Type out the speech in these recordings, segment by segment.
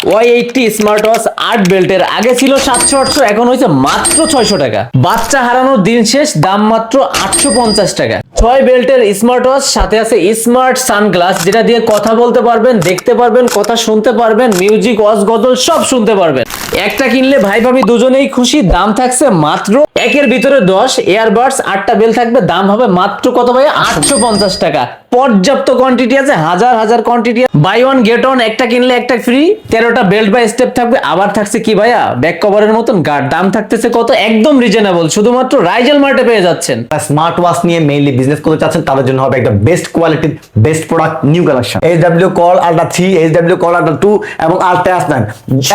Y eighty smart watch আট বেল্টের, আগে ছিল সাতশো, আটশো, এখন হয়েছে মাত্র ছয়শো টাকা। বাচ্চা হারানোর দিন শেষ, দাম মাত্র আটশো পঞ্চাশ টাকা। ছয় বেল্টের স্মার্ট ওয়াচ সাথে আছে স্মার্ট সানগ্লাস যেটা দিয়ে কথা বলতে পারবেন, দেখতে পারবেন, কথা শুনতে পারবেন মিউজিক ওয়াজ গজল, সব শুনতে পারবেন। একটা কিনলে ভাই ভাবি দুজনেই খুশি, দাম থাকছে মাত্র একের ভিতরে দশ এয়ারবাডস আটটা বেল থাকবে, দাম হবে মাত্র কত ভাই আটশো পঞ্চাশ টাকা। পর্যাপ্ত কোয়ান্টিটি আছে, হাজার হাজার quantity buy one get one একটা কিনলে একটা ফ্রি তেরোটা বেল্ট বাই স্টেপ থাকবে, আবার থাকছে কি ভাইয়া? ব্যাক কভারের মতন গার্ড দাম থাকতেছে কত? একদম রিজনেবল শুধুমাত্র রাইজেল মার্টে পেয়ে যাচ্ছেন। স্মার্ট ওয়াচ নিয়ে মেইনলি বিজনেস করতে চাচ্ছেন তাদের জন্য হবে একটা বেস্ট কোয়ালিটির best product new collection H W call ultra three H W call ultra two এবং আলট্রা এস নাইন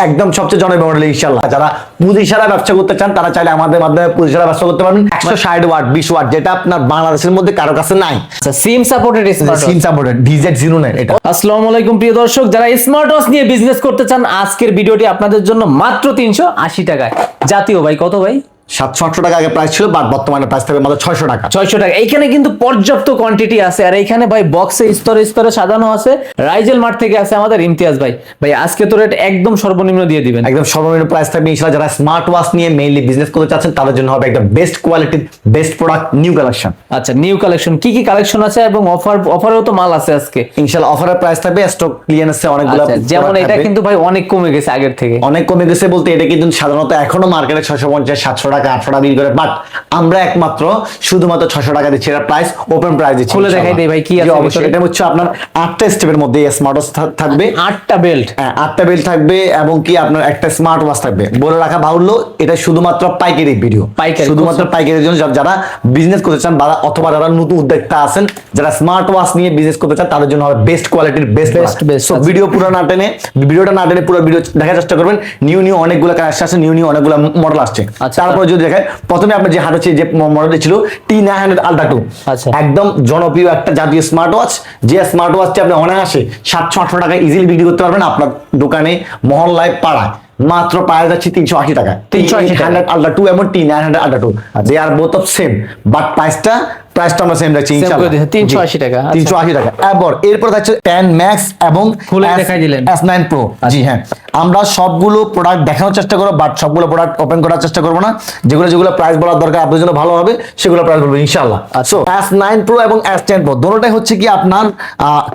একদম সবচেয়ে জনপ্রিয় মডেল ইনশাল্লাহ যারা পুঁজি সারা ব্যবসা করতে চান তারা চাইলে আমাদের মাধ্যমে পুঁজি সারা ব্যবসা করতে পারবেন। একশো ষাট ওয়াট বিশ ওয়াট যেটা আপনার বাংলাদেশের মধ্যে কারও কাছে নাই। সিম সাপোর্টেড সিম সাপোর্টেড ভিজেড জিরো নেই এটা। আসসালামু আলাইকুম প্রিয় দর্শক। যারা স্মার্ট ওয়াচ নিয়ে বিজনেস করতে চান আজকের ভিডিওটি আপনাদের জন্য মাত্র তিনশো আশি টাকায়। জাতীয় ভাই কত ভাই? সাতশো আটশো টাকা আগে প্রাইস ছিল বাট বর্তমানে প্রাইস থাকবে মাত্র ছয়শো টাকা। ছয়শো টাকা। এইখানে কিন্তু পর্যাপ্ত কোয়ান্টিটি আছে। আর এইখানে ভাই বক্সে স্তরে স্তরে সাজানো আছে। রাইজেল মার্ট থেকে আছে আমাদের ইমতিয়াজ ভাই। ভাই আজকে তো রেট একদম সর্বনিম্ন দিয়ে দিবেন। একদম সর্বনিম্ন প্রাইস থাকবে। ইনশাল্লাহ যারা স্মার্ট ওয়াচ নিয়ে মেইনলি বিজনেস করতে চাচ্ছেন তাদের জন্য হবে একটা বেস্ট কোয়ালিটির বেস্ট প্রোডাক্ট নিউ কালেকশন আচ্ছা নিউ কালেকশন কি কি কালেকশন আছে এবং অফার অফারেও তো মাল আছে আজকে? ইনশাল্লাহ অফারের প্রাইস থাকবে। স্টক ক্লিয়ারেন্সে অনেকগুলো আচ্ছা, যেমন এটা কিন্তু ভাই অনেক কমে গেছে আগের থেকে। অনেক কমে গেছে বলতে এটা কিন্তু সাধারণত এখনও মার্কেটে ছয়শো পঞ্চাশ সাতশো টাকা আটশো টাকা বিক্রি করে। বাট আমরা একমাত্র শুধুমাত্র ছয়শো টাকা দিচ্ছি এটা প্রাইস ওপেন প্রাইস দিচ্ছি খুলে দেখাই। দেই ভাই, কি আছে অবশ্যই। এটা হচ্ছে আপনার আটটা স্টেপের মধ্যে স্মার্ট ওয়াচ থাকবে। আটটা বেল্ট হ্যাঁ, আটটা বেল থাকবে এবং কি আপনার একটা স্মার্ট ওয়াচ থাকবে। বলে রাখা বাহুল্য এটা শুধুমাত্র পাইকারি ভিডিও পাইকারি, শুধুমাত্র পাইকারির জন্য যারা বিজনেস করতে চান বা অথবা যারা নতুন উদ্যোক্তা আছেন যারা স্মার্ট ওয়াচ নিয়ে বিজনেস করতে চান তাদের জন্য হবে বেস্ট কোয়ালিটির বেস্ট বেস্ট আচ্ছা। ভিডিও পুরো না টেনে ভিডিওটা না টেনে পুরো ভিডিও দেখার চেষ্টা করবেন। নিউ নিউ অনেকগুলো কালেকশন আছে নিউ নিউ অনেকগুলো মডেল আসছে। আচ্ছা। তারপরে যদি দেখেন প্রথমে আপনি যে হাঁটাচ্ছে যে মডেলটি ছিল T nine hundred ultra two আচ্ছা। একদম জনপ্রিয় একটা জাতীয় স্মার্ট ওয়াচ যে স্মার্ট ওয়াচটি আপনি অনায়াসে সাতশো আটশো টাকা ইজিলি বিক্রি করতে পারবেন আপনার দোকানে মহল্লায় পাড়ায়। মাত্র পাওয়া যাচ্ছে তিনশো আশি টাকা 380 টাকা। হান্ড্রেড আলট্রা টু এবং T nine hundred ultra two they are both of same but প্রাইসটা প্রাইসটা আমরা সেম রাখছি Same করে দিয়েছে, 380 টাকা। তিনশো আশি টাকা। এরপর এরপর থাকছে টেন ম্যাক্স এবং খুলে দিলেন। এস নাইন প্রো জি হ্যাঁ। আমরা সবগুলো প্রোডাক্ট দেখানোর চেষ্টা করব বাট সবগুলো প্রোডাক্ট ওপেন করার চেষ্টা করব না যেগুলো যেগুলো প্রাইস বলার দরকার আপনার জন্য ভালো হবে সেগুলো প্রাইস বলব ইনশাল্লাহ আচ্ছা। সো এস নাইন প্রো এবং এস টেন প্রো দুটোটাই হচ্ছে কি আপনার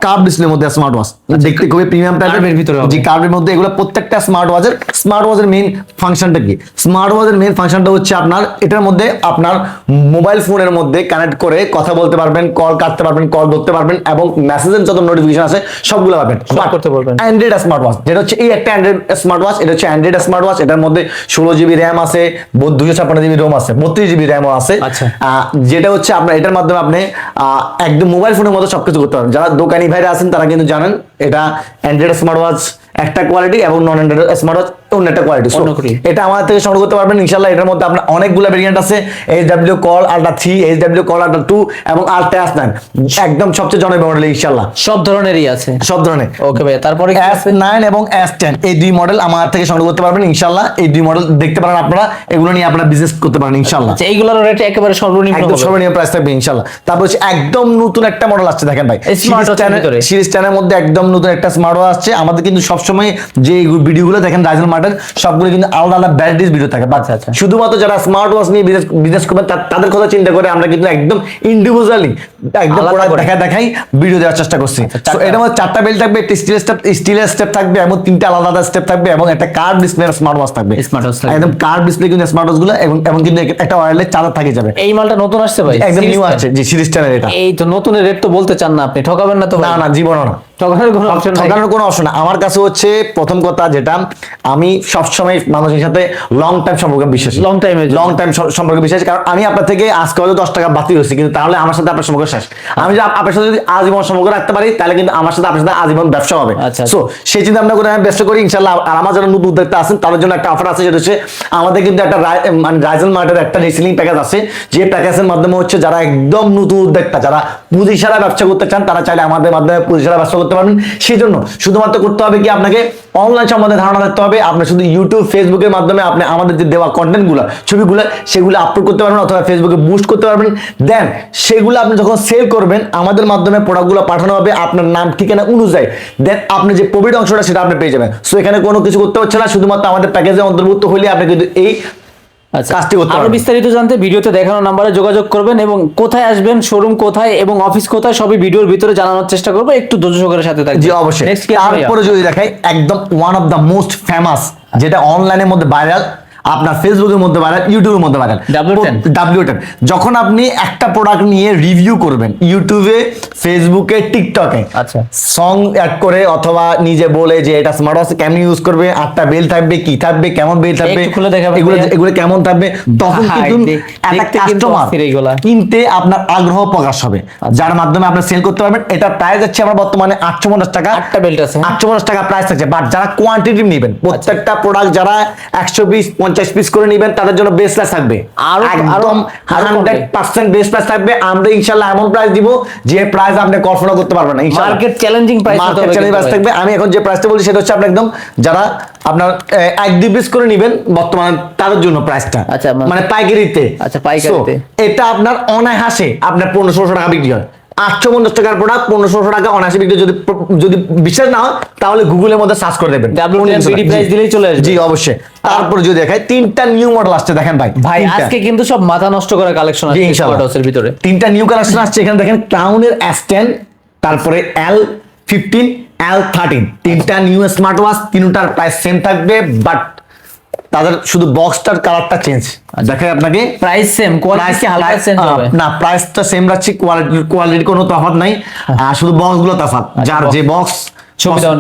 কার্ভ ডিসপ্লের মধ্যে স্মার্ট ওয়াচ দেখতে খুবই প্রিমিয়াম কার্ভের ভিতরে। জি কার্ভের মধ্যে এগুলো প্রত্যেকটা স্মার্ট ওয়াচের স্মার্ট ওয়াচের মেইন ফাংশনটা কি স্মার্ট ওয়াচের মেইন ফাংশনটা হচ্ছে আপনার এটার মধ্যে আপনার মোবাইল ফোনের মধ্যে কানেক্ট করে কথা বলতে পারবেন কল কাটতে পারবেন কল ধরতে পারবেন এবং মেসেজের যত নোটিফিকেশন আছে সবগুলো পাবেন করতে পারবেন। অ্যান্ড্রয়েড স্মার্ট ওয়াচ যেটা হচ্ছে এই একটা অ্যান্ড্রয়েড স্মার্ট ওয়াচ এটা হচ্ছে অ্যান্ড্রয়েড স্মার্ট ওয়াচ এটার মধ্যে ষোলো জিবি র্যাম আছে দুশো ছাপ্পান্ন জিবি রোম আছে বত্রিশ জিবি র্যামও আছে আচ্ছা। আহ, যেটা হচ্ছে আপনার এটার মাধ্যমে আপনি আহ, একদম মোবাইল ফোনের মতো সবকিছু করতে পারেন যারা দোকানি ভাইরা আছেন তারা কিন্তু জানেন এটা অ্যান্ড্রয়েড স্মার্ট ওয়াচ একটা কোয়ালিটি এবং নন অ্যান্ড্রয়েড স্মার্ট ওয়াচ অন্য একটা কোয়ালিটি এটা আমাদের থেকে সংগ্রহ করতে পারবেন। ইনশাল্লাহ এটার মধ্যে আপনার অনেকগুলো ভেরিয়েন্ট আছে H W call ultra three H W call ultra two এবং আলট্রা এস নাইন একদম সবচেয়ে জনপ্রিয় মডেল ইনশাল্লাহ সব ধরনেরই আছে। সব ধরনের। ওকে ভাই তারপরে এস নাইন এবং এস টেন এই দুই মডেল আমার থেকে সংগ্রহ করতে পারবেন ইনশাল্লাহ এই দুই মডেল দেখতে পারেন আপনারা এগুলো নিয়ে আপনারা বিজনেস করতে পারেন ইনশাল্লাহ আচ্ছা, এইগুলোর রেট একেবারে সর্বনিম্ন একদম। সর্বনিম্ন প্রাইস থাকবে ইনশাল্লাহ তারপর হচ্ছে একদম নতুন একটা মডেল আসছে দেখেন ভাই। সিরিজ টেনের মধ্যে একদম নতুন একটা স্মার্ট আসছে। আমাদের কিন্তু সবসময় যে ভিডিওগুলো দেখেন রাইজেল মার্টের সবগুলো কিন্তু আলাদা আলাদা ব্যাটারিজ ভিডিও থাকে বাট আচ্ছা, আচ্ছা। শুধুমাত্র যারা স্মার্ট ওয়াচ নিয়ে বিজনেস করবেন তাদের কথা চিন্তা করে আমরা কিন্তু একদম ইন্ডিভিজুয়ালি একদম। দেখা দেখাই ভিডিও দেওয়ার চেষ্টা করছি আচ্ছা, চারটা। মধ্যে চারটা বেল থাকবে একটা স্টিলের স্টেপ স্টিলের স্টেপ থাকবে এবং তিনটা আলাদা আলাদা স্টেপ থাকবে এবং একটা কার্ড ডিসপ্লে স্মার্ট ওয়াচ থাকবে watch থাকবে। একদম কার্ড ডিসপ্লে কিন্তু স্মার্ট ওয়াচগুলো এবং এবং কিন্তু একটা ওয়্যারলেস চার্জার থাকে যাবে এই মালটা নতুন আসছে ভাই একদম নিউ টা? আসছে জি সিরিজ টেনের এটা এই তো নতুনের রেট তো বলতে চান না আপনি ঠকাবেন না তো না? না জীবনও না ঠকানোর কোনো অপশন ঠকানোর কোনো অপশন আমার কাছে হচ্ছে প্রথম কথা যেটা আমি সবসময় মানুষের সাথে লং টাইম সম্পর্কে বিশ্বাসী। এর জন্য। লং টাইম সম্পর্কে বিশ্বাসী। কারণ আমি আপনার থেকে আজকে হয়তো দশ টাকা বাতিল হয়েছি কিন্তু তাহলে আমার সাথে আপনার সম্পর্ক শেষ। আমি যদি আপনার সাথে যদি আজীবন সম্পর্ক রাখতে পারি তাহলে কিন্তু আমার সাথে আপনার সাথে আজীবন ব্যবসা হবে। আচ্ছা, সো সেই চিন্তা ভাবনা করে আমি ব্যবসা করি ইনশাল্লাহ আর আমার যারা নতুন উদ্যোক্তা আছেন তাদের জন্য একটা অফার আছে যেটা হচ্ছে আমাদের কিন্তু একটা মানে রাইজেল মার্টের একটা রিসেলিং প্যাকেজ আছে। যে প্যাকেজের মাধ্যমে হচ্ছে যারা একদম নতুন উদ্যোক্তা যারা পুঁজি সারা ব্যবসা করতে চান তারা চাইলে আমাদের মাধ্যমে পুঁজি সারা ব্যবসা করতে করতে পারবেন। সেই জন্য শুধুমাত্র করতে হবে কি আপনাকে অনলাইন সম্বন্ধে ধারণা থাকতে হবে। আপনি শুধু ইউটিউব ফেসবুকের মাধ্যমে আপনি আমাদের যে দেওয়া কন্টেন্টগুলো ছবিগুলো, সেগুলো আপলোড করতে পারবেন অথবা ফেসবুকে বুস্ট করতে পারবেন। দেন সেগুলো আপনি যখন সেল করবেন, আমাদের মাধ্যমে প্রোডাক্টগুলো পাঠানো হবে, আপনার নাম, ঠিকানা অনুযায়ী। দেন আপনি যে প্রফিট অংশটা, সেটা আপনি পেয়ে যাবেন। সো এখানে কোনো কিছু করতে হচ্ছে না, শুধুমাত্র আমাদের প্যাকেজে অন্তর্ভুক্ত হলে আপনি কিন্তু এই কাজটি করতে আরও বিস্তারিত জানতে ভিডিওতে দেখানো নাম্বারে যোগাযোগ করবেন এবং কোথায় আসবেন শোরুম কোথায় এবং অফিস কোথায় সবই ভিডিওর ভিতরে জানানোর চেষ্টা করব। একটু ধৈর্য সহকারে সাথে থাকবে জি অবশ্যই। তারপরে যদি দেখাই একদম one of the most famous যেটা অনলাইনের মধ্যে ভাইরাল আপনার ফেসবুকের মধ্যে ভাইরাল ইউটিউবের মধ্যে W10 ডাব্লিউ টেন যখন আপনি একটা প্রোডাক্ট নিয়ে রিভিউ করবেন ইউটিউবে ফেসবুকে টিকটকে আচ্ছা। সং অ্যাড করে অথবা নিজে বলে যে এটা স্মার্ট ওয়াচ কেমন ইউজ করবে আটটা বেল থাকবে কি থাকবে কেমন বেল থাকবে খুলে এগুলো এগুলো কেমন থাকবে তখন কিন্তু একটা কাস্টমার কিনতে আপনার আগ্রহ প্রকাশ হবে। আচ্ছা। যার মাধ্যমে আপনি সেল করতে পারবেন। এটা প্রাইস যাচ্ছে আমার বর্তমানে আটশো পঞ্চাশ টাকা। আটটা বেল্ট আছে হ্যাঁ? আটশো পঞ্চাশ টাকা প্রাইস থাকছে। বাট যারা কোয়ান্টিটি নেবেন প্রত্যেকটা প্রোডাক্ট যারা একশো পিস পঞ্চাশ পিস করে নেবেন তাদের জন্য বেস্ট প্রাইস থাকবে। আরো- একদম। হান্ড্রেড পার্সেন্ট বেস্ট প্রাইস থাকবে। আমরা ইনশাল্লাহ এমন প্রাইস দিব যে প্রাইস আপনি কল্পনা করতে পারবেন না market challenging price market challenge price থাকবে। আমি এখন যে প্রাইসটা বলছি সেটা হচ্ছে আপনার একদম যারা আপনার এক দুই পিস করে নেবেন বর্তমানে তাদের জন্য প্রাইসটা আচ্ছা, মানে- পাইকারিতে। আচ্ছা, পাইকারিতে। এটা আপনার অনায়াসে আপনার পনেরো ষোলোশো টাকা বিক্রি হয়। আটশো পঞ্চাশ টাকার প্রোডাক্ট পনেরো ষোলোশো টাকা অনায়াসে বিক্রি যদি যদি বিশ্বাস না হয় তাহলে গুগলের মধ্যে সার্চ করে দেবেন। দিলেই চলে আসবে। জি অবশ্যই। তারপরে যদি দেখায় তিনটা নিউ মডেল আসছে দেখেন ভাই। ভাই আজকে কিন্তু সব মাথা নষ্ট করা কালেকশন ইনশাআল্লাহ। স্মার্ট ভিতরে। তিনটা নিউ কালেকশন আসছে এখানে দেখেন ক্রাউনের এস টেন তারপরে এল ফিফটিন এল থার্টিন তিনটা নিউ স্মার্ট ওয়াচ তিনটার প্রাইস সেম থাকবে বাট তাদের শুধু বক্সটার কালারটা চেঞ্জ দেখায় আপনাকে। প্রাইস সেম কোয়ালিটি হালকা সেম হবে? না প্রাইসটা সেম রাখছি কোয়ালিটি কোয়ালিটির কোনো তফাৎ নাই। আর শুধু বক্সগুলো তফাৎ যার যে বক্স।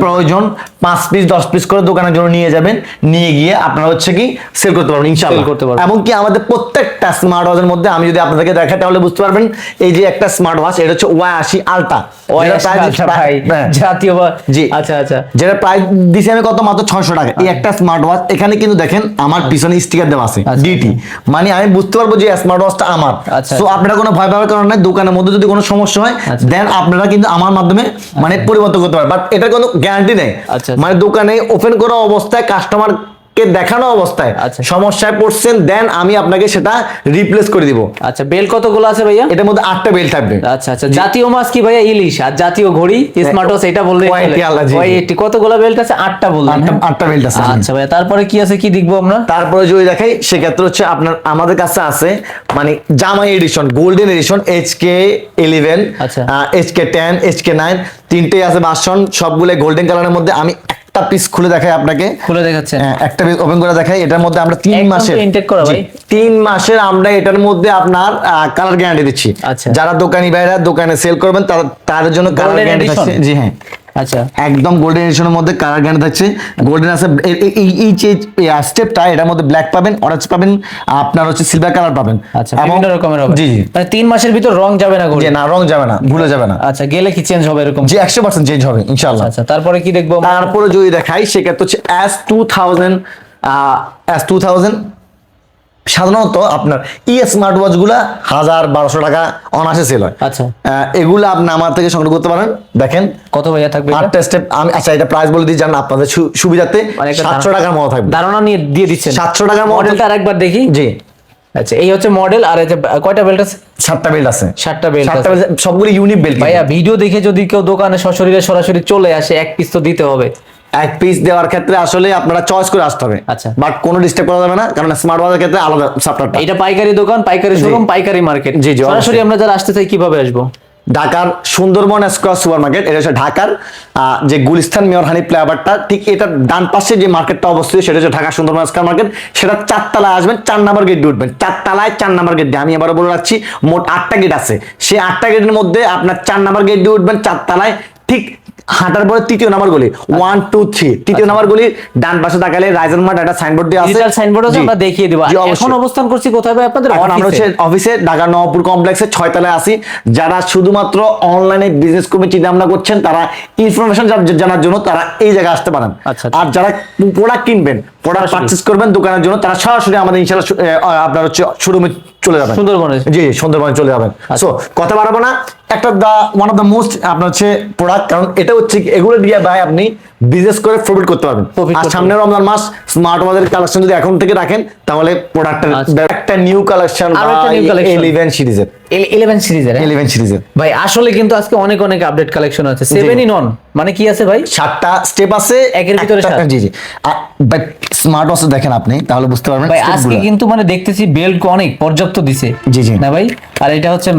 প্রয়োজন। পাঁচ পিস দশ পিস করে দোকানের জন্য নিয়ে যাবেন। নিয়ে গিয়ে আপনারা হচ্ছে কি সেল করতে পারবেন করতে পারবেন। এমনকি আমাদের প্রত্যেকটা স্মার্ট ওয়াচের মধ্যে আমি যদি আপনাদেরকে দেখাই তাহলে বুঝতে পারবেন এই যে একটা স্মার্ট ওয়াচ এটা হচ্ছে ওয়াই আশি আচ্ছা ভাই জাতীয় জি। আচ্ছা আচ্ছা। যেটা প্রাইস দিছি আমি কত? মাত্র ছয়শো টাকা। এই একটা স্মার্ট ওয়াচ এখানে কিন্তু দেখেন আমার পিছনে স্টিকার দেওয়া আছে আচ্ছা, ডিটি মানে আমি বুঝতে পারব যে স্মার্ট ওয়াচটা আমার। আচ্ছা, সো আপনারা কোনো ভয় পাওয়ার কারণ নাই দোকানের মধ্যে যদি কোনো সমস্যা হয় আচ্ছা। দেন আপনারা কিন্তু আমার মাধ্যমে মানে পরিবর্তন করতে পারেন বাট এটার কোনো গ্যারান্টি নেই আচ্ছা। মানে দোকানে ওপেন করা অবস্থায় কাস্টমার কে দেখানো অবস্থায় আচ্ছা। সমস্যায় পড়ছেন দেন আমি আপনাকে সেটা রিপ্লেস করে দিব। আচ্ছা বেল কতগুলো আছে ভাইয়া? এটার মধ্যে আটটা বেল থাকবে। আচ্ছা আচ্ছা জাতীয় মাছ কি ভাইয়া? ইলিশ। আর জাতীয় ঘড়ি স্মার্ট ওয়াচ এটা বললে। ওয়াইটি কতগুলো বেল্ট আছে? আটটা বললেন আটটা হ্যাঁ? বেল্ট আছে। আচ্ছা ভাইয়া তারপরে কি আছে কি দেখব আমরা? তারপরে যদি দেখাই সেক্ষেত্রে হচ্ছে আপনার আমাদের কাছে আছে মানে জামাই edition golden edition H K eleven আচ্ছা। H K ten H K nine তিনটেই আছে বাসন সবগুলো গোল্ডেন কালারের মধ্যে। আমি একটা পিস খুলে দেখাই আপনাকে খুলে দেখাচ্ছে হ্যাঁ, একটা পিস ওপেন করে দেখাই এটার মধ্যে আমরা তিন মাসের ইনটেক করা ভাই। তিন মাসের আমরা এটার মধ্যে আপনার কালার গ্যারান্টি দিচ্ছি আচ্ছা। যারা দোকানি ভাইরা দোকানে সেল করবেন তার জন্য কালার গ্যারান্টি? জি হ্যাঁ আচ্ছা। একদম গোল্ডেন এডিশনের মধ্যে কালার গ্যারান্টি থাকছে। গোল্ডেন আছে এই এই যে স্টেপটা এটার মধ্যে ব্ল্যাক পাবেন অরেঞ্জ পাবেন আপনার হচ্ছে সিলভার কালার পাবেন। আচ্ছা বিভিন্ন রকমের হবে। জি জি। মানে তিন মাসের ভিতর রং যাবে না যে না রং যাবে না ভুলে যাবে না। আচ্ছা গেলে কি চেঞ্জ হবে এরকম? একশো পার্সেন্ট চেঞ্জ হবে ইনশাল্লাহ আচ্ছা তারপরে কি দেখব? তারপরে যদি দেখাই সেক্ষেত্রে হচ্ছে S two thousand S two thousand সাধারণত আপনার ই স্মার্ট ওয়াচগুলা হাজার বারোশো টাকা অনাসে সেল হয়। আচ্ছা। এগুলো আপনি আমার থেকে সংগ্রহ করতে পারেন। দেখেন। কত ভাইয়া থাকবে আটটা স্টেপ আমি আচ্ছা এটা প্রাইস বলে দিই জান আপনাদের সুবিধাতে মানে সাতশো টাকার মতো থাকবে। ধারণা নিয়ে দিয়ে দিচ্ছেন। 700 টাকার মডেলটা আরেকবার দেখি। জি। আচ্ছা এই হচ্ছে মডেল আর কয়টা বেল্ট আছে? সাতটা বেল্ট আছে। সাতটা বেল্ট সাতটা সবগুলো ইউনিক বেল্ট ভাইয়া ভিডিও দেখে যদি কেউ দোকানে সশরীরে সরাসরি চলে আসে এক পিস তো দিতে হবে। এক পিস দেওয়ার ক্ষেত্রে আসলে আপনারা চয়েস করে আসতে হবে। আচ্ছা। বাট কোনো ডিস্টার্ব করা যাবে না কারণ স্মার্ট ওয়াচের ক্ষেত্রে আলাদা সাপটারটা এটা পাইকারি দোকান পাইকারি শোরুম পাইকারি মার্কেট। জি, জি, সরাসরি আমরা যারা আসতে চাই কীভাবে আসব? ঢাকার সুন্দরবন স্কোয়ার সুপার মার্কেট এটা হচ্ছে ঢাকার যে গুলিস্তান মেয়র হানি ফ্লাইওভারটা ঠিক এটার ডান পাশে যে মার্কেটটা অবস্থিত সেটা হচ্ছে ঢাকা সুন্দরবন স্কোয়ার মার্কেট। সেটা চারতলায় আসবেন চার নাম্বার গেট দিয়ে উঠবেন। চারতলায় চার নাম্বার গেট দিয়ে। আমি এবার বলে রাখছি মোট আটটা গেট আছে। সেই আটটা গেটের মধ্যে আপনার চার নাম্বার গেট দিয়ে উঠবেন চারতলায় ঠিক হাঁটার পরে তৃতীয় নাম্বার গলি। ওয়ান টু থ্রি তৃতীয় নাম্বার গলি ডান পাশে তাকালে রাইজার মার্ট একটা সাইনবোর্ড দিয়ে আছে। সাইনবোর্ড আছে আমরা দেখিয়ে দেবো। এখন অবস্থান করছি কোথায় ভাই আপনাদের? এখন আমরা হচ্ছে অফিসে ঢাকা নবপুর কমপ্লেক্সে ছয়তলায় আছি। যারা শুধুমাত্র অনলাইনে বিজনেস করবে চিন্তা ভাবনা করছেন তারা ইনফরমেশন জানার জন্য তারা এই জায়গায় আসতে পারেন। আচ্ছা, আর যারা প্রোডাক্ট কিনবেন প্রোডাক্ট। পারচেস করবেন দোকানের জন্য তারা সরাসরি আমাদের এ, আপনার হচ্ছে শোরুমে চলে যাবেন। সুন্দরবনে? জি জি সুন্দরবনে চলে যাবেন। সো কথা বাড়াবো না। একটা the one of the most আপনার হচ্ছে প্রোডাক্ট কারণ এটা হচ্ছে এগুলো দিয়ে ভাই আপনি বিজনেস করে প্রফিট করতে পারবেন। আর সামনে রমজান মাস স্মার্ট ওয়াচের কালেকশন যদি এখন থেকে রাখেন তাহলে প্রোডাক্টের আচ্ছা। একটা নিউ কালেকশন। ইলেভেন সিরিজের ইলেভেন সিরিজের ইলেভেন সিরিজের ভাই আসলে কিন্তু আজকে অনেক অনেক আপডেট কালেকশন আছে। সেভেন ইন অন মানে কি আছে ভাই? সাতটা স্টেপ আছে একের ভিতরে। জি জি। বাট স্মার্ট ওয়াচ দেখেন আপনি তাহলে বুঝতে পারবেন ভাই আজকে কিন্তু মানে দেখতেছি বেল্ট অনেক পর্যাপ্ত দিছে। জি, জি। না ভাই? আর এটা হচ্ছে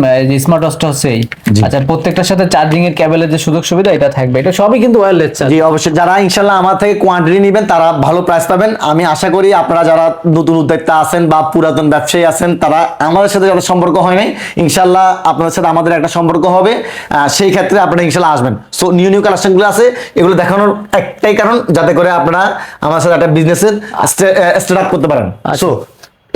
স্মার্ট ওয়াচটা হচ্ছে এই। আচ্ছা প্রত্যেকটার সাথে চার্জিং এর কেবলের যে সুযোগ সুবিধা এটা থাকবে। এটা সবই কিন্তু ওয়্যারলেস চার্জ জি অবশ্যই যারা ইনশাল্লাহ আমার থেকে কোয়ান্টিটি নেবেন তারা ভালো প্রাইস পাবেন। আমি আশা করি আপনারা যারা নতুন উদ্যোক্তা আছেন বা পুরাতন ব্যবসায়ী আছেন তারা আমাদের সাথে যারা সম্পর্ক হয় নাই। ইনশাল্লাহ আপনাদের সাথে আমাদের একটা সম্পর্ক হবে। সেই ক্ষেত্রে আপনারা ইনশাল্লাহ আসবেন। সো নিউ নিউ কালেকশনগুলো আছে এগুলো দেখানোর একটাই কারণ যাতে করে আপনারা আমার সাথে একটা বিজনেসের স্টার্ট আপ করতে পারেন। আচ্ছা। সো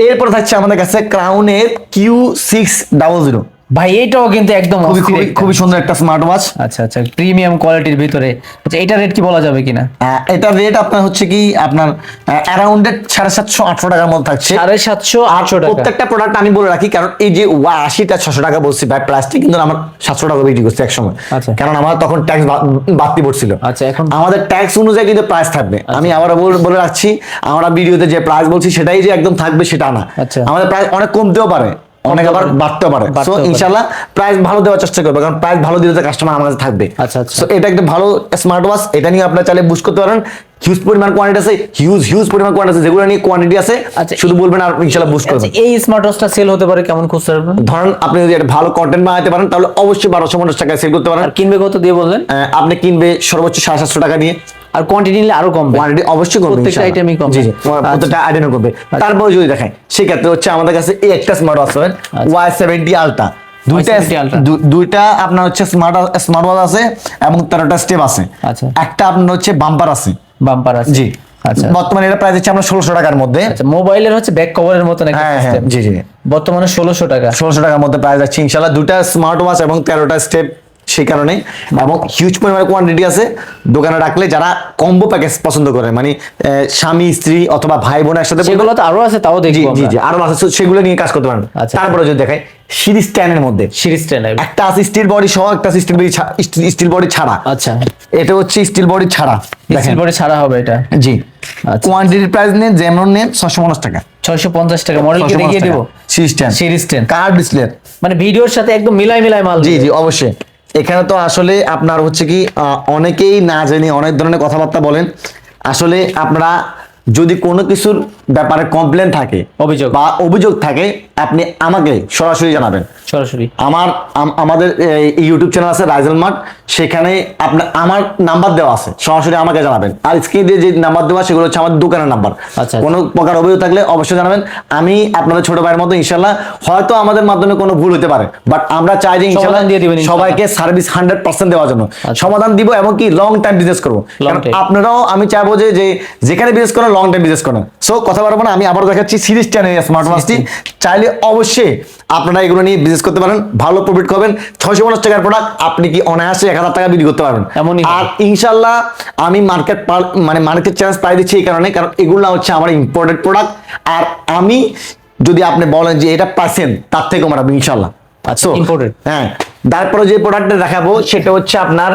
এরপর থাকছে আমাদের কাছে ক্রাউনের কিউ সিক্স ডাবল জিরো ভাই এটাও কিন্তু একদম খুবই খুবই সুন্দর একটা স্মার্ট ওয়াচ আচ্ছা আচ্ছা প্রিমিয়াম কোয়ালিটির ভিতরে। আচ্ছা এটা রেট কি বলা যাবে কিনা? এটা রেট আপনার হচ্ছে কি আপনার অ্যারাউন্ড সাড়ে সাতশো আটশো টাকার মধ্যে থাকছে। সাড়ে সাতশো আটশো টাকা। প্রত্যেকটা প্রোডাক্ট আমি বলে রাখি কারণ এই যে ওয়া আশিটা ছশো টাকা বলছি ভাই প্লাস্টিক কিন্তু আমার সাতশো টাকা বিক্রি করছে এক সময় আচ্ছা। কারণ আমার তখন ট্যাক্স বাড়তি পড়ছিল। আচ্ছা, এখন- আমাদের ট্যাক্স অনুযায়ী কিন্তু প্রাইস থাকবে। আমি আবার বল- বলে রাখছি আমরা ভিডিওতে যে প্রাইস বলছি সেটাই যে একদম থাকবে সেটা না। আচ্ছা। আমাদের প্রাইস অনেক কমতেও পারে। অনেক আবার পারে। সো পারে। ইনশাল্লাহ প্রাইস ভালো দেওয়ার চেষ্টা করবে কারণ প্রাইস ভালো দিলে তো কাস্টমার আমার কাছে থাকবে। আচ্ছা, আচ্ছা। সো এটা একটা ভালো স্মার্ট ওয়াচ এটা নিয়ে আপনারা চাইলে বুঝ করতে পারেন। হিউজ পরিমাণ কোয়ান্টিটি আছে হিউজ হিউজ পরিমাণ কোয়ান্টিটি আছে যেগুলো নিয়ে কোয়ান্টিটি আছে আচ্ছা, শুধু বলবেন আর ইনশাল্লাহ বুঝ আচ্ছা করবেন এই স্মার্ট ওয়াচটা সেল হতে পারে কেমন খুচরা ধরেন আপনি যদি একটা ভালো কন্টেন্ট বানাতে পারেন তাহলে অবশ্যই বারোশো পঞ্চাশ টাকায় সেল করতে পারেন। আর কিনবে কত দিয়ে বললেন? আপনি কিনবে সর্বোচ্চ সাড়ে সাতশো টাকা দিয়ে। আর কোয়ান্টিটি নিলে আরও কমবে। কোয়ান্টিটি অবশ্যই কমবে প্রত্যেকটা item-ই কমবে। জি আচ্ছা। প্রত্যেকটা আইটেমে কমবে। তারপরে যদি দেখাই সেক্ষেত্রে হচ্ছে আমাদের কাছে এই একটা স্মার্ট ওয়াচ পাবেন। ওয়াই সেভেন্টি আলট্রা দুইটা Y70 Ultra। দু- দুইটা আপনার হচ্ছে স্মার্ট স্মার্ট ওয়াচ আছে এবং তেরোটা স্টেপ আছে। আচ্ছা। একটা আপনার হচ্ছে বাম্পার আছে। বাম্পার আছে। জি। আচ্ছা। বর্তমানে এটা প্রাইস হচ্ছে আমরা ষোলোশো টাকার মধ্যে। আচ্ছা মোবাইলের হচ্ছে ব্যাক কভারের মতন একটা হ্যাঁ হ্যাঁ সিস্টেম জি জি। বর্তমানে ষোলোশো টাকা। ষোলোশো টাকার মধ্যে প্রাইস যাচ্ছে ইনশাল্লাহ দুটা স্মার্ট ওয়াচ এবং তেরোটা স্টেপ সেই কারণে এবং হিউজ পরিমাণে কোয়ান্টিটি আছে। দোকানে রাখলে যারা কম্বো প্যাকেজ পছন্দ করে মানে স্বামী স্ত্রী অথবা ভাই বোন একসাথে সেগুলো তো আরও আছে তাও জি দেখব জি জি আরও আছে সেগুলো নিয়ে কাজ করতে পারেন। আচ্ছা। তারপরে যদি দেখাই সিরিজ টেনের মধ্যে। সিরিজ টেন একটা আছে স্টিল বডি সহ একটা স্টিল বডি স্টিল বডি ছাড়া। আচ্ছা। এটা হচ্ছে স্টিল বডি ছাড়া। স্টিল বডি ছাড়া হবে এটা? জি। কোয়ান্টিটির প্রাইস নেন যেমন নেন ছশো পঞ্চাশ টাকা। ছয়শো পঞ্চাশ টাকা মডেল কি দেখিয়ে দিব। সিরিজ টেন সিরিজ টেন কার ডিসপ্লে মানে ভিডিওর সাথে একদম মিলাই মিলাই মাল জি জি অবশ্যই। এখানে তো আসলে আপনার হচ্ছে কি অনেকেই না জেনে অনেক ধরনের কথাবার্তা বলেন। আসলে আপনারা যদি কোনো কিছুর ব্যাপারে কমপ্লেন থাকে অভিযোগ। বা অভিযোগ থাকে আপনি আমাকে সরাসরি জানাবেন। সরাসরি। আমার আমাদের ইউটিউব চ্যানেল আছে রাইজেল মার্ট সেখানে আপনার আমার নাম্বার দেওয়া আছে। সরাসরি আমাকে জানাবেন। আর স্ক্রিনে যে নাম্বার দেওয়া সেগুলো হচ্ছে আমার দোকানের নাম্বার আচ্ছা। কোনো প্রকার অভিযোগ থাকলে অবশ্যই জানাবেন। আমি আপনাদের ছোট ভাইয়ের মতো ইনশাল্লাহ হয়তো আমাদের মাধ্যমে কোনো ভুল হতে পারে। বাট আমরা চাই যে ইনশাল্লাহ দিয়ে দিবেন সবাইকে সার্ভিস হান্ড্রেড পার্সেন্ট দেওয়ার জন্য। সমাধান দিব এবং কি? লং টাইম বিজনেস করব। আপনারাও আমি চাইব যে যে যেখানে বিজনেস করেন লং টাইম বিজনেস করেন। সো কথা বলব না আমি আবার দেখাচ্ছি সিরিজ টেন স্মার্ট ওয়াচটি চাইলে অবশ্যই আপনারা এগুলো নিয়ে বিজনেস করতে পারেন ভালো প্রফিট করবেন ছয়শো পঞ্চাশ টাকার প্রোডাক্ট আপনি কি অনায়াসে এক হাজার টাকা বিক্রি করতে পারবেন। এমনই আর ইনশাল্লাহ আমি মার্কেট মানে মার্কেট চ্যালেঞ্জ পাই দিচ্ছি এই কারণে কারণ এগুলো হচ্ছে আমার ইম্পোর্টেড প্রোডাক্ট আর আমি যদি আপনি বলেন যে এটা পার্সেন্ট তার থেকে কমাবো ইনশাল্লাহ আচ্ছা, হ্যাঁ তারপরে যে প্রোডাক্টটা দেখাবো সেটা হচ্ছে আপনার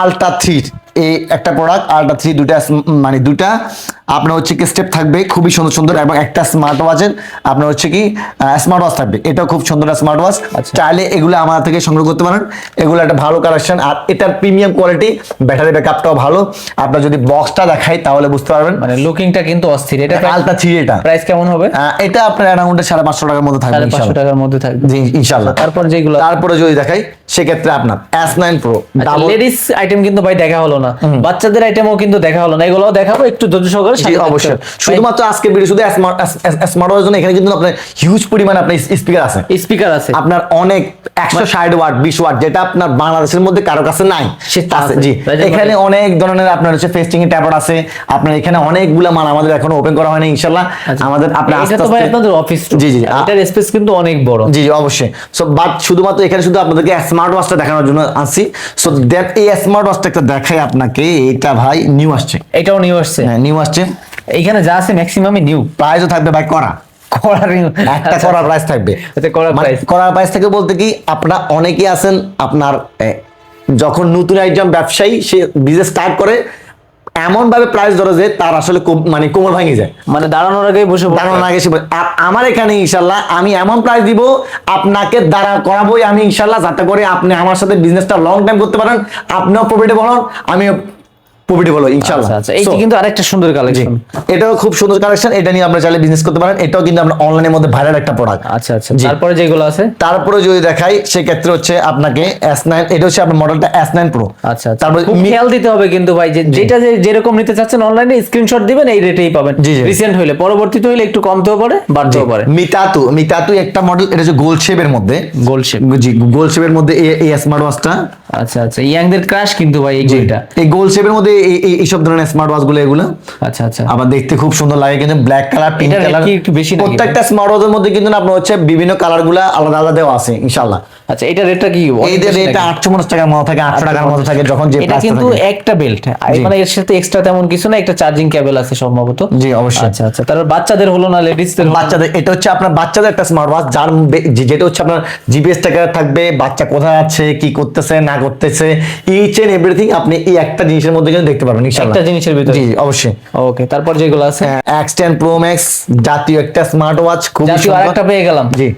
আলট্রা থ্রি এই একটা প্রোডাক্ট আলট্রা থ্রি দুটা মানে দুটা আপনার হচ্ছে কি স্টেপ থাকবে খুবই সুন্দর সুন্দর এবং একটা স্মার্ট ওয়াচের আপনার হচ্ছে কি স্মার্ট ওয়াচ থাকবে। এটাও খুব সুন্দর স্মার্ট ওয়াচ আচ্ছা। চাইলে এগুলো আমার থেকে সংগ্রহ করতে পারেন। এগুলো একটা ভালো কালেকশন আর এটার প্রিমিয়াম কোয়ালিটি ব্যাটারি ব্যাকআপটাও ভালো। আপনার যদি বক্সটা দেখাই তাহলে বুঝতে পারবেন। মানে লুকিংটা কিন্তু অস্থির। এটা আলট্রা থ্রি এটা প্রাইস কেমন হবে? এটা আপনার অ্যারাউন্ডে সাড়ে পাঁচশো টাকার মধ্যে থাকবে পাঁচশো টাকার মধ্যে থাকবে। জি ইনশাল্লাহ। তারপর যেগুলো তারপরে যদি দেখাই সেক্ষেত্রে আপনার S nine pro ladies item কিন্তু ভাই দেখা হলো না। বাচ্চাদের আইটেমও কিন্তু দেখা হলো না। এগুলোও দেখাবো একটু ধৈর্য সহকারে। জি অবশ্যই। শুধুমাত্র আজকে ভিডিও শুধু স্মার্ট ওয়াচ জন্য এখানে কিন্তু আপনার হিউজ পরিমাণে আপনার স্পিকার আছে। স্পিকার আছে। আপনার অনেক একশো ষাট ওয়াট বিশ ওয়াট যেটা আপনার বাংলাদেশের মধ্যে কারও কাছে নাই। জি। এখানে অনেক ধরনের আপনার হচ্ছে ফেস্টিং এর ট্যাবলেট আছে। আপনার এখানে অনেকগুলা মাল আমাদের এখনও ওপেন করা হয়নি ইনশাল্লাহ আচ্ছা। আমাদের আপনার আস্তে আস্তে আপনাদের অফিস জি, জি, এটার স্পেস কিন্তু অনেক বড়। জি জি অবশ্যই। সো বাট শুধুমাত্র এখানে শুধু আপনাদেরকে স্মার্ট ওয়াচটা দেখানোর জন্য আসছি সো দ্যাট এই স্মার্ট ওয়াচটা একটা দেখাই আপনাকে। এটা ভাই নিউ আসছে। এটাও নিউ আসছে। হ্যাঁ নিউ আসছে। এখানে যা আছে ম্যাক্সিমামই নিউ প্রাইসও থাকবে ভাই করা একটা করা প্রাইস থাকবে। করা মানে প্রাইস থেকে বলতে কি আপনারা অনেকেই আছেন আপনার যখন নতুন একজন ব্যবসায়ী সে বিজনেস স্টার্ট করে এমন ভাবে প্রাইস ধরে যে তার আসলে মানে কোমর ভাঙে যায়। মানে দাঁড়ানোর আগে বসে দাঁড়ানোর আগে সে বলে, "আ- আমার এখানে ইনশাল্লাহ আমি এমন প্রাইস দিব আপনাকে দাঁড়া করাবোই আমি ইনশাল্লাহ যাতে করে আপনি আমার সাথে বিজনেসটা লং টাইম করতে পারেন আপনিও প্রফিটেবল হন আমিও প্রফিটেবল আচ্ছা আচ্ছা এইটা কিন্তু আরেকটা সুন্দর কালেকশন এটাও খুব সুন্দর কালেকশন এটা নিয়ে আপনারা চাইলে বিজনেস করতে পারেন। এটাও কিন্তু আপনার অনলাইনের মধ্যে ভাইরাল একটা প্রোডাক্ট আচ্ছা আচ্ছা তারপরে যেগুলো আছে? তারপরে যদি দেখাই সেক্ষেত্রে হচ্ছে আপনাকে এটা হচ্ছে আপনার মডেলটা আচ্ছা আচ্ছা। তারপরে খেয়াল দিতে হবে কিন্তু ভাই যে যেটা যেরকম নিতে চাচ্ছেন অনলাইনে স্ক্রিনশট দিবেন এই রেটেই পাবেন। রিসেন্ট হইলে। পরবর্তীতে হইলে একটু কমতেও পারে বাড়তেও পারে। মিতাতু মিতাতু একটা মডেল এটা হচ্ছে গোল শেপের মধ্যে। গোল শেপ জি গোল শেপের মধ্যে এই- স্মার্ট ওয়াচটা আচ্ছা আচ্ছা। ইয়াংদের ক্রাশ কিন্তু ভাই এই এই গোল শেপের মধ্যে এইসব ধরনের স্মার্ট ওয়াচগুলো এগুলো। আচ্ছা আচ্ছা। আবার দেখতে খুব সুন্দর লাগে কিন্তু ব্ল্যাক কালার পিঙ্ক কালার একটু বেশি? প্রত্যেকটা স্মার্ট ওয়াচের মধ্যে কিন্তু আপনার হচ্ছে বিভিন্ন কালারগুলা আলাদা আছে আচ্ছা এটা রেটটা কি? রেটটা টাকার মতো থাকে আটশো টাকার মতো থাকে যখন যে এটা কিন্তু একটা বেল্ট মানে এর সাথে এক্সট্রা তেমন কিছু না একটা চার্জিং কেবল আছে সম্ভবত। জি, অবশ্যই। আচ্ছা আচ্ছা। তারপর বাচ্চাদের হলো না লেডিসদের বাচ্চাদের এটা হচ্ছে আপনার বাচ্চাদের একটা স্মার্ট ওয়াচ যার যেটা হচ্ছে আপনার জিপিএস ট্র্যাকার থাকবে বাচ্চা কোথায় আছে কি করতেছে না করতেছে ইচ এন্ড এভরিথিং আপনি এই একটা জিনিসের মধ্যে কিন্তু দেখতে পারবেন ইনশাআল্লাহ। একটা জিনিসের ভিতরে? জি অবশ্যই। ওকে তারপর যেগুলো আছে? এক্স টেন প্রো ম্যাক্স জাতীয় একটা স্মার্ট ওয়াচ খুব জাতীয় আরেকটা পেয়ে গেলাম। জি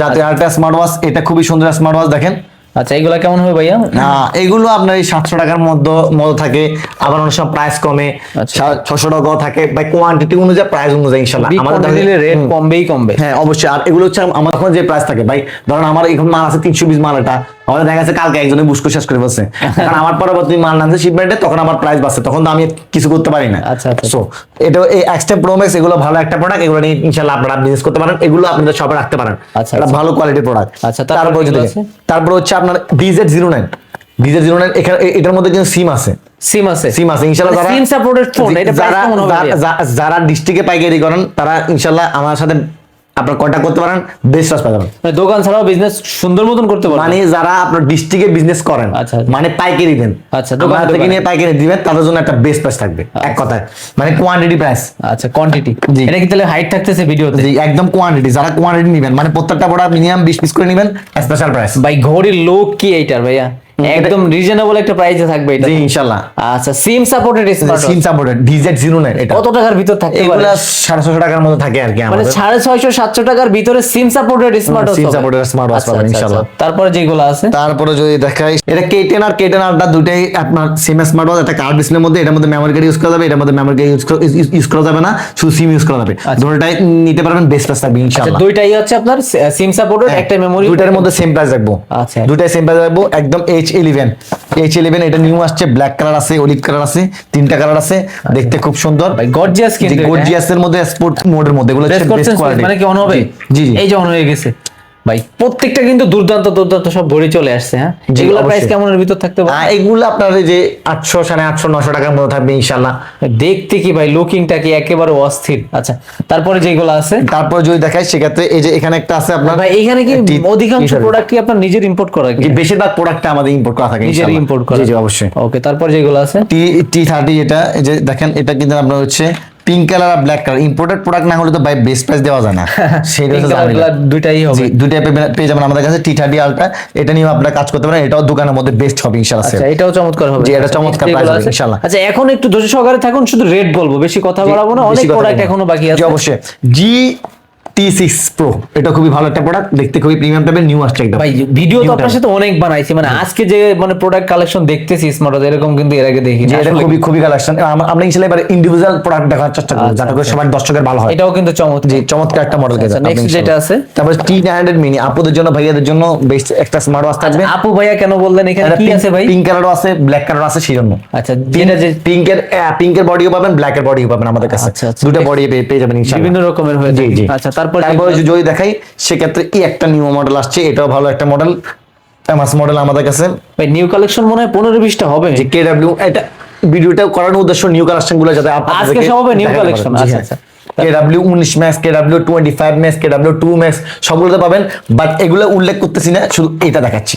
জাতীয় আরেকটা স্মার্ট ওয়াচ এটা খুবই সুন্দর স্মার্ট ওয়াচ দেখেন। আচ্ছা এগুলা কেমন হবে ভাইয়া? না এগুলো আপনার এই সাতশো টাকার মধ্যে মধ্যে থাকে। আবার অনেক সময় প্রাইস কমে। আচ্ছা। ছশো টাকাও থাকে। বা কোয়ান্টিটি অনুযায়ী প্রাইস অনুযায়ী ইনশাল্লাহ। আমাদের রেট কমবেই কমবে। হ্যাঁ অবশ্যই। আর এগুলো হচ্ছে আমার এখন যে প্রাইস থাকে ভাই ধরেন আমার এখন মাল আছে তিনশো বিশ মাল এটা। আমাদের দেখা যাচ্ছে কালকে একজনে বুসকো শেষ করে বসছে কারণ আমার পরবর্তী মাল নামছে শিপমেন্টে তখন আমার প্রাইস বাড়ছে। তখন তো আমি কিছু করতে পারি না। আচ্ছা, আচ্ছা। সো এটা এই এক্সট্রা প্রোম্যাক্স এগুলো ভালো একটা প্রোডাক্ট এগুলো নিয়ে ইনশাল্লাহ আপনারা বিজনেস করতে পারেন। এগুলো আপনাদের শপে রাখতে পারেন। আচ্ছা, আচ্ছা। ভালো কোয়ালিটির প্রোডাক্ট আচ্ছা, তারপর যদি তারপর হচ্ছে আপনার DZ zero nine DZ zero nine এখানে এটার মধ্যে কিন্তু সিম আছে। সিম আছে। সিম আছে। ইনশাল্লাহ যারা সিম সাপোর্টেড ফোন এটা যারা যারা- যারা ডিস্ট্রিক্টে পাইকারি করেন তারা ইনশাল্লাহ আমার সাথে আপনার কন্ট্যাক্ট করতে পারেন বেস্ট প্রাইস পাবেন মানে দোকান ছাড়াও বিজনেস সুন্দর মতন করতে পারেন মানে যারা আপনার ডিস্ট্রিক্টে বিজনেস করেন আচ্ছা, আচ্ছা। মানে পাইকারি দেন। আচ্ছা, দোকান থেকে। নিয়ে পাইকারি। দিবেন তাদের জন্য একটা বেস্ট প্রাইস থাকবে এক কথায়। মানে কোয়ান্টিটি প্রাইস আচ্ছা কোয়ান্টিটি জি। এটা কি তাহলে হাইট থাকতেছে ভিডিওতে জি একদম কোয়ান্টিটি যারা কোয়ান্টিটি নেবেন মানে প্রত্যেকটা প্রোডাক্ট মিনিমাম বিশ পিস করে নেবেন স্পেশাল প্রাইস ভাই ঘড়ির লোক কি এইটার ভাইয়া? একদম রিজনেবল একটা প্রাইসে থাকবে এটা। জি ইনশাল্লাহ। আচ্ছা SIM supported smart SIM supported DZ zero nine এটা। কত টাকার ভিতর পারে? এগুলা সাড়ে ছশো টাকার মধ্যে থাকে আর কি মানে আমাদের। সাড়ে ছয়শো সাতশো টাকার ভিতরে SIM supported smart SIM supported smart watch পাবেন ইনশাআল্লাহ। তারপরে যেগুলো আছে? তারপরে যদি দেখাই এটা কে টেন আর কে টেন আরটা দুটাই আপনার সিম স্মার্ট ওয়াচ একটা কার্ড ডিসপ্লের মধ্যে এটার মধ্যে মেমোরি কার্ড ইউজ করা যাবে এটার মধ্যে মেমোরি কার্ড ইউজ করা যাবে না শুধু সিম ইউজ করা যাবে। দুটোটাই নিতে পারবেন বেস্ট প্রাইস থাকবে আচ্ছা ইনশাআল্লাহ দুইটাই হচ্ছে আপনার সিম সাপোর্টেড একটা মেমোরি দুটার মধ্যে সেম প্রাইস রাখব। আচ্ছা। দুটাই সেম প্রাইস রাখব একদম এইচ ইলেভেন এইচ ইলেভেন এটা নিউ আসছে ব্ল্যাক কালার আছে অলিভ কালার আছে তিনটা কালার আছে দেখতে খুব সুন্দর। গর্জিয়াস? গর্জিয়াস এর মধ্যে স্পোর্ট মোডের মধ্যে এগুলো হচ্ছে বেস্ট কোয়ালিটি মানে কি অন হবে? জি জি। এই যে অন হয়ে গেছে। ভাই প্রত্যেকটা কিন্তু দুর্দান্ত দুর্দান্ত সব ঘড়ি চলে আসছে হ্যাঁ? জি, এগুলো প্রাইস। কেমনের ভিতর থাকতে পারে? এগুলো আপনার যে আটশো সাড়ে আটশো নশো টাকার মধ্যে থাকবে ইনশাল্লাহ দেখতে কি ভাই লুকিংটা কি একেবারে অস্থির? আচ্ছা তারপরে যেগুলো আছে? তারপর যদি দেখাই সেক্ষেত্রে এই যে এখানে একটা আছে আপনার ভাই এখানে কি অধিকাংশ প্রোডাক্ট কি আপনার নিজের ইম্পোর্ট করা যে বেশিরভাগ প্রোডাক্টটা আমাদের ইম্পোর্ট করা থাকে নিজের ইম্পোর্ট করা। জি অবশ্যই। ওকে তারপর যেগুলো আছে? টি টি থার্টি এটা এই যে দেখেন এটা কিন্তু আপনার হচ্ছে পিঙ্ক কালার আর ব্ল্যাক কালার ইম্পোর্টেড প্রোডাক্ট না হলে তো বাই বেস্ট প্রাইস দেওয়া যায় না। সেটা দুইটাই হবে। জি দুইটাই পেয়ে- যাবেন আমাদের কাছে টি থার্টি আলটা এটা নিয়ে আপনারা কাজ করতে পারেন। এটাও দোকানের মধ্যে বেস্ট হবে ইনশাআল্লাহ আচ্ছা এটাও চমৎকার হবে। জি, এটা চমৎকার প্রাইস হবে। ইনশাআল্লাহ। আচ্ছা এখন একটু ধৈর্য সহকারে থাকুন। শুধু রেট বলব বেশি কথা বলাবো না। অনেক প্রোডাক্ট এখনও বাকি জি, আছে। অবশ্যই। জি টি সিক্স প্রো এটা খুবই ভালো একটা প্রোডাক্ট দেখতে খুবই প্রিমিয়াম টাইপের নিউ আসছে একদম। ভাই ভিডিও তো আপনার সাথে অনেক বানাইছি মানে আজকে যে মানে প্রোডাক্ট কালেকশন দেখতেছি স্মার্ট এরকম কিন্তু এর আগে দেখি এটা খুবই খুবই কালেকশন আমরা ইনশাল্লাহ এবার ইন্ডিভিজুয়াল প্রোডাক্ট দেখার চেষ্টা করব আচ্ছা, যাতে করে সবার দর্শকের ভালো হয়। এটাও কিন্তু চমৎকার। জি চমৎকার একটা মডেল আচ্ছা, next যেটা আছে? তারপর টি হান্ড্রেড মিনি আপুদের জন্য ভাইয়াদের জন্য বেস্ট একটা স্মার্ট ওয়াচ থাকবে। আপু ভাইয়া কেন বললেন এখানে কি আছে ভাই? পিঙ্ক কালারও আছে ব্ল্যাক কালার আছে সেই জন্য। আচ্ছা যেটা যে পিঙ্কের পিঙ্কের বডিও পাবেন ব্ল্যাকের বডিও পাবেন আমাদের কাছে। আচ্ছা, আচ্ছা। দুটো বডি পেয়ে যাবেন ইনশাআল্লাহ। বিভিন্ন রকমের হয়ে জি জি। আচ্ছা তারপর যদি দেখাই সেক্ষেত্রে এই একটা নিউ মডেল আসছে এটাও ভালো একটা মডেল ফেমাস মডেল আমাদের কাছে। ভাই নিউ কালেকশন মনে হয় পনেরো বিশটা হবে। যে কে ডাব্লিউ এটা ভিডিওটা করানোর উদ্দেশ্য নিউ কালেকশনগুলো যাতে আজকে সব হবে নিউ কালেকশন আচ্ছা। আচ্ছা। কে ডাব্লিউ উনিশ max K W twenty five max K W two max সবগুলোতে পাবেন বাট এগুলো উল্লেখ করতেছি না শুধু এটা দেখাচ্ছি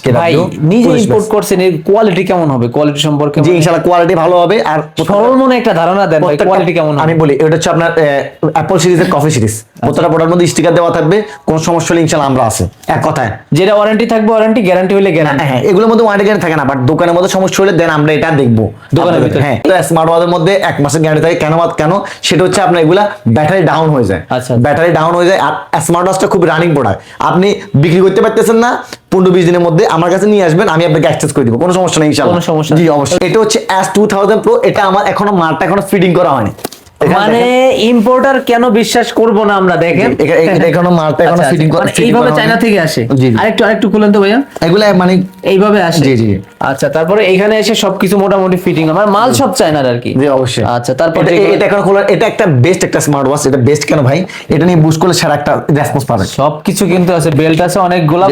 নিজে ইম্পোর্ট করছেন এর কোয়ালিটি কেমন হবে? কোয়ালিটি সম্পর্কে জি ইনশাআল্লাহ কোয়ালিটি ভালো হবে আর সরল মনে একটা ধারণা দেন ভাই কোয়ালিটি কেমন আমি বলি এটা হচ্ছে আপনার অ্যাপল সিরিজের কফি সিরিজ প্রত্যেকটা মধ্যে স্টিকার দেওয়া থাকবে কোনো সমস্যা হলে ইনশাআল্লাহ আমরা আছে এক কথায়। যেটা ওয়ারেন্টি থাকবে ওয়ারেন্টি গ্যারান্টি হলে গ্যারান্টি হ্যাঁ এগুলোর মধ্যে ওয়ারেন্টি গ্যারান্টি থাকে না বাট দোকানের মধ্যে সমস্যা হলে দেন আমরা এটা দেখব। দোকানের ভিতরে। হ্যাঁ স্মার্ট ওয়াচের মধ্যে এক মাসের গ্যারান্টি থাকে কেন কেন? সেটা হচ্ছে আপনার এগুলা ব্যাটারি ডাউন হয়ে যায়। আচ্ছা। ব্যাটারি ডাউন হয়ে যায় আর স্মার্ট ওয়াচটা খুব রানিং প্রোডাক্ট আপনি বিক্রি করতে পারতেছেন না পনেরো বিশ দিনের মধ্যে আমার কাছে নিয়ে আসবেন আমি আপনাকে অ্যাক্সেস করে দিব। কোনো সমস্যা নেই ইনশাআল্লাহ। কোনো সমস্যা জি অবশ্যই। এটা হচ্ছে এস টু থাউজেন্ড প্রো এটা আমার এখনও মালটা এখনও ফিডিং করা হয়নি। মানে। ইম্পোর্টার কেন বিশ্বাস করব না আমরা দেখেন? এখা- এখা- এখনও মালটা এখনও আচ্ছা, fitting আচ্ছা, করা- মানে এইভাবে চায়না থেকে আসে। আরেকটু আরেকটু খুলেন তো ভাইয়া। এগুলা মানে এইভাবে আসে? জি, জি। আচ্ছা তারপরে এখানে এসে সবকিছু মোটামুটি ফিটিং আমার মাল সব চায়নার আর কি। জি অবশ্যই। আচ্ছা তারপরে এটা- এখন খোলা এটা একটা বেস্ট একটা স্মার্ট ওয়াচ এটা বেস্ট কেন ভাই? এটা নিয়ে বুস্ট করলে সারা একটা রেসপন্স পাবে সবকিছু কিন্তু আছে। বেল্ট আছে অনেকগুলা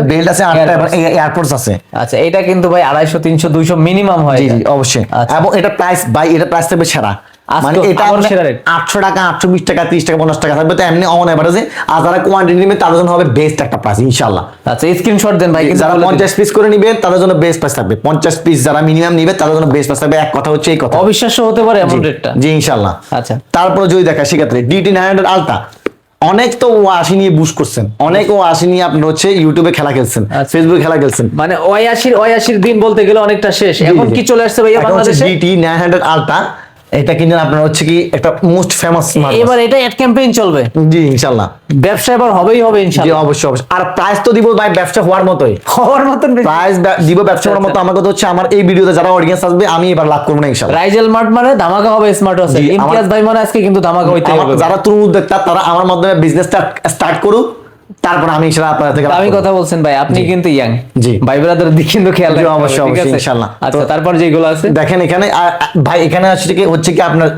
বেল্ট আছে। আটটা। এয়ারপোর্টস আছে আচ্ছা এটা কিন্তু ভাই আড়াইশো তিনশো দুইশো মিনিমাম হয় জি অবশ্যই। আচ্ছা। এবং এটা প্রাইস ভাই এটা প্রাইস থাকবে সেরা। মানে এটা rate। আটশো টাকা আটশো বিশ টাকা তিরিশ টাকা পঞ্চাশ টাকা থাকবে তো এমনি অন এভারেজে আর যারা কোয়ান্টিটি নেবে তাদের জন্য হবে বেস্ট একটা প্রাইস ইনশাল্লাহ আচ্ছা স্ক্রিনশট দেন ভাই যারা পঞ্চাশ পিস করে নিবে তাদের জন্য বেস্ট প্রাইস থাকবে। পঞ্চাশ পিস যারা মিনিমাম নিবে তাদের জন্য বেস্ট প্রাইস থাকবে। এক কথা হচ্ছে এই কথা। অবিশ্বাস্য হতে পারে এমন রেটটা জি ইনশাল্লাহ আচ্ছা। তারপরে যদি দেখা সেক্ষেত্রে ডিটি নাইন হান্ড্রেড অনেক তো ও আশি নিয়ে বুশ করছেন। অনেক ও আশি নিয়ে আপনি হচ্ছে ইউটিউবে খেলা খেলছেন আচ্ছা। ফেসবুকে খেলা খেলছেন। মানে ওয়াশির ওয়াশির দিন বলতে গেলে অনেকটা শেষ। এখন কি চলে আসছে ভাইয়া বাংলাদেশে? ডিটি নাইন হান্ড্রেড আলট্রা এটা কিন্তু আপনার হচ্ছে কি একটা মোস্ট ফেমাস এবার এটা এড ক্যাম্পেইন চলবে। জি ইনশাল্লাহ ব্যবসা এবার হবেই হবে জি ইনশাআল্লাহ। অবশ্যই অবশ্যই। আর প্রাইস তো দিব ভাই ব্যবসা হওয়ার মতোই। হওয়ার মতন প্রাইস দিব ব্যবসা হওয়ার মতো। আমার কথা হচ্ছে আমার এই ভিডিওতে যারা অডিয়েন্স আসবে আমি এবার লাভ করব না ইনশাল্লাহ রাইজেল মার্ট মানে ধামাকা হবে স্মার্ট জি, ইমতিয়াজ ভাই মানে আজকে কিন্তু ধামাকা হইতে হবে। যারা তরুণ উদ্যোক্তা তারা আমার মাধ্যমে বিজনেসটা স্টার্ট করুক। তারপর আমি থেকে আমি কথা বলছেন ভাই আপনি কিন্তু ইয়াং। জি। ভাই ব্রাদার দিক কিন্তু খেয়াল হবে, অবশ্যই, অবশ্যই, ইনশাআল্লাহ। আচ্ছা তারপর যেগুলো আছে? দেখেন এখানে ভাই এখানে হচ্ছে কি হচ্ছে কি আপনার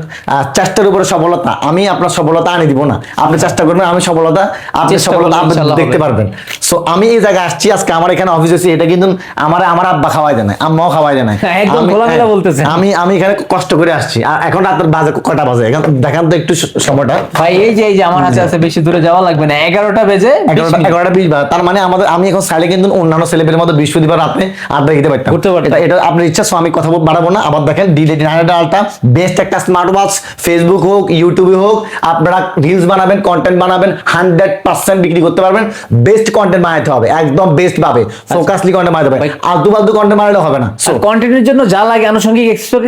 চেষ্টার উপরে সফলতা আমি আপনার সফলতা আনি দিব না। আপনি চেষ্টা করবেন আমি সফলতা আপনি সফলতা আপনি দেখতে পারবেন। সো আমি এই জায়গায় আসছি আজকে আমার এখানে অফিস হচ্ছে এটা কিন্তু আমার আমার আব্বা খাওয়াই দেয় না আম্মাও খাওয়াই দেয় না হ্যাঁ, একদম আমি- খোলামেলা হ্যাঁ, বলতেছেন। আমি আমি এখানে কষ্ট করে আসছি। আর এখন রাতের বাজে কটা বাজে? এখন দেখান তো একটু সময়টা। ভাই এই যে এই যে আমার হাতে আছে বেশি দূরে যাওয়া লাগবে না। এগারোটা বেজে বিশ এগারোটা বিশ। তার মানে আমাদের আমি এখন সাইলে কিন্তু অন্যান্য ছেলেপেলের মতো বৃহস্পতিবার রাতে আড্ডা দিতে পারতাম। ঘুরতে পারতাম। এটা আপনার ইচ্ছা সো আমি কথা বাড়াবো না। আবার দেখেন ডিডি নাইন আলটা বেস্ট একটা স্মার্ট ওয়াচ ফেসবুক হোক ইউটিউবে হোক আপনারা রিলস বানাবেন কন্টেন্ট বানাবেন হান্ড্রেড পার্সেন্ট বিক্রি করতে পারবেন। বেস্ট কন্টেন্ট বানাতে হবে একদম বেস্ট ভাবে ফোকাসলি কন্টেন্ট বানাতে হবে আলতু ফালতু কন্টেন্ট বানালে হবে না। সো কন্টেন্টের জন্য যা লাগে আনুষঙ্গিক সব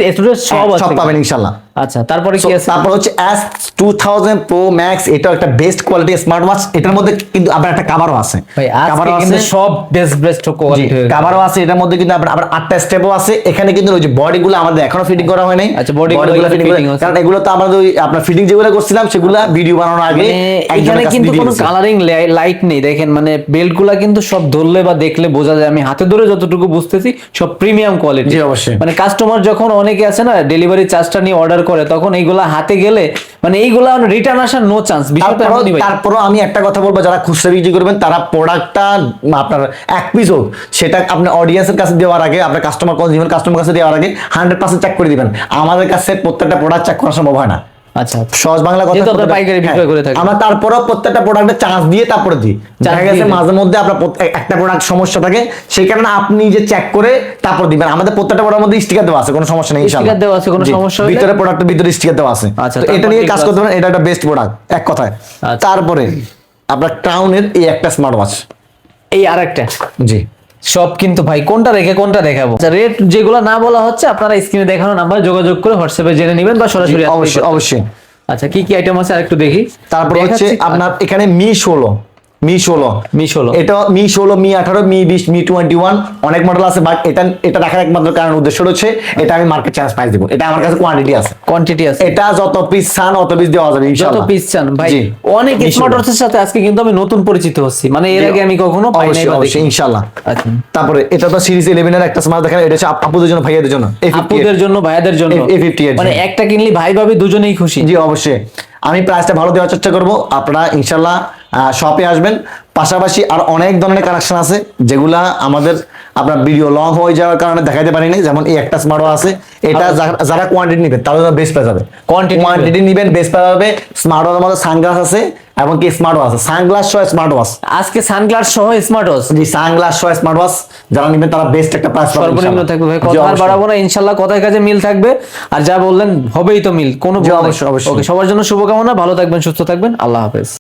সব পাবেন ইনশাল্লাহ। আচ্ছা তারপরে কি আছে? তারপর হচ্ছে টু থাউজেন্ড প্রো ম্যাক্স এটা একটা বেস্ট কোয়ালিটি স্মার্ট ওয়াচ এটার মধ্যে কিন্তু আপনার একটা কাভারও আছে। কাভারও আছে। সব কোয়ালিটি কাভারও আছে এটার মধ্যে কিন্তু আবার আটটা স্টেপও আছে। এখানে কিন্তু ওই যে বডি গুলো আমাদের এখনও ফিটিং করা হয় নাই আচ্ছা, body গুলো গুলো এখানে fitting fitting করে- আছে। কারণ এগুলো তো আমাদের ওই আপনার ফিটিং যেগুলো করছিলাম সেগুলো ভিডিও বানানোর আগে মানে এখানে কিন্তু কোনো কালারিং লাইট নেই। দেখেন মানে বেল্টগুলা কিন্তু সব ধরলে বা দেখলে বোঝা যায়। আমি হাতে ধরে যতটুকু বুঝতেছি সব প্রিমিয়াম কোয়ালিটি অবশ্যই। মানে কাস্টমার যখন অনেকে আছে না ডেলিভারি চার্জটা নিয়ে অর্ডার করে তখন এইগুলা হাতে গেলে মানে এইগুলা রিটার্ন আসার নো চান্স বিষয়টা তারপরও তারপরও আমি একটা কথা বলব যারা খুচরা বিক্রি করবেন তারা প্রোডাক্টটা আপনার এক পিস হোক সেটা আপনার অডিয়েন্সের কাছে দেওয়ার আগে আপনার কাস্টমার কনজিউমার কাস্টমার কাছে দেওয়ার আগে হান্ড্রেড পার্সেন্ট চেক করে দিবেন। আমাদের কাছে প্রত্যেকটা প্রোডাক্ট চেক করা সম্ভব হয় না। আচ্ছা। সহজ বাংলা কথা যেহেতু আপনারা প্রত্যেকটা- পাইকারি বিক্রয় হ্যাঁ, করে থাকেন। আমরা তারপরও প্রত্যেকটা প্রোডাক্টে চান্স দিয়ে তারপরে দিই। দেখা গেছে মাঝে মধ্যে আপনার একটা প্রোডাক্ট সমস্যা থাকে সেই কারণে আপনি যে চেক করে তারপর দিবেন। আমাদের প্রত্যেকটা প্রোডাক্টের মধ্যে স্টিকার দেওয়া আছে কোনো সমস্যা নেই দেওয়া আছে, কোনো সমস্যা হলে- ভিতরে প্রোডাক্টের ভিতরে স্টিকার দেওয়া আছে। আচ্ছা, এটা নিয়ে কাজ করতে পারেন এটা একটা বেস্ট প্রোডাক্ট এক কথায়। আচ্ছা। তারপরে আপনার টাউনের এই একটা স্মার্ট ওয়াচ এই আর একটা জি। সব কিন্তু ভাই কোনটা রেখে কোনটা দেখাবো? রেট যেগুলো না বলা হচ্ছে আপনারা স্ক্রিনে দেখানো নাম্বার যোগাযোগ করে হোয়াটসঅ্যাপে জেনে নেবেন বা সরাসরি অবশ্যই অবশ্যই। আচ্ছা কি কি আইটেম আছে আরেকটু দেখি? তারপর হচ্ছে আপনার এখানে মি ষোলো। মি ষোলো। মি 16 এটা মি ষোলো মি আঠারো মি বিশ মি টোয়েন্টি ওয়ান অনেক মডেল আছে বাট এটা এটা রাখার একমাত্র কারণ উদ্দেশ্য হচ্ছে এটা আমি মার্কেট প্রাইস দিব। এটা আমার কাছে কোয়ান্টিটি আছে। কোয়ান্টিটি আছে। এটা যত পিস চান অত পিস দেওয়া যাবে যত পিস চান ভাই অনেক স্মার্ট 16 সাথে আজকে কিন্তু আমি নতুন পরিচিত হচ্ছি। মানে এর আগে আমি কখনো পাই নাই অবশ্যই ইনশাআল্লাহ। আচ্ছা। তারপরে এটা তো সিরিজ ইলেভেনের একটা স্মার্ট দেখেন এটা হচ্ছে আপুদের জন্য ভাইয়াদের জন্য আপুদের জন্য ভাইয়াদের জন্য। A- A58 মানে একটা কিনলি ভাই ভাবি দুজনেই খুশি। জি অবশ্যই। আমি প্রাইসটা ভালো দেওয়ার চেষ্টা করব। আপনারা ইনশাল্লাহ শপে আসবেন। পাশাপাশি আর অনেক ধরনের কালেকশন আছে যেগুলা আমাদের আপনার ভিডিও লং হয়ে যাওয়ার কারণে দেখাইতে পারি নাই যেমন এই একটা স্মার্ট আছে। এটা যারা- যারা কোয়ান্টিটি নেবেন তাদের জন্য বেস্ট পেয়ে যাবে Quantity কোয়ান্টিটি নেবেন বেস্ট পেয়ে যাবে স্মার্ট ওয়াচের মধ্যে সানগ্লাস আছে এবং কি স্মার্ট ওয়াচ আছে? সানগ্লাস সহ স্মার্ট ওয়াচ আজকে সানগ্লাস সহ স্মার্ট ওয়াচ জি সানগ্লাস সহ স্মার্ট ওয়াচ যারা নেবেন তারা বেস্ট একটা প্রাইস পাবেন সর্বনিম্ন থাকবে ভাই। কথা আর বাড়াবো না ইনশাল্লাহ কথায় কাজে মিল থাকবে। আর যা বললেন হবেই তো মিল। কোনো অবশ্যই, অবশ্যই। ওকে সবার জন্য শুভকামনা। ভালো থাকবেন সুস্থ থাকবেন। আল্লাহ হাফেজ।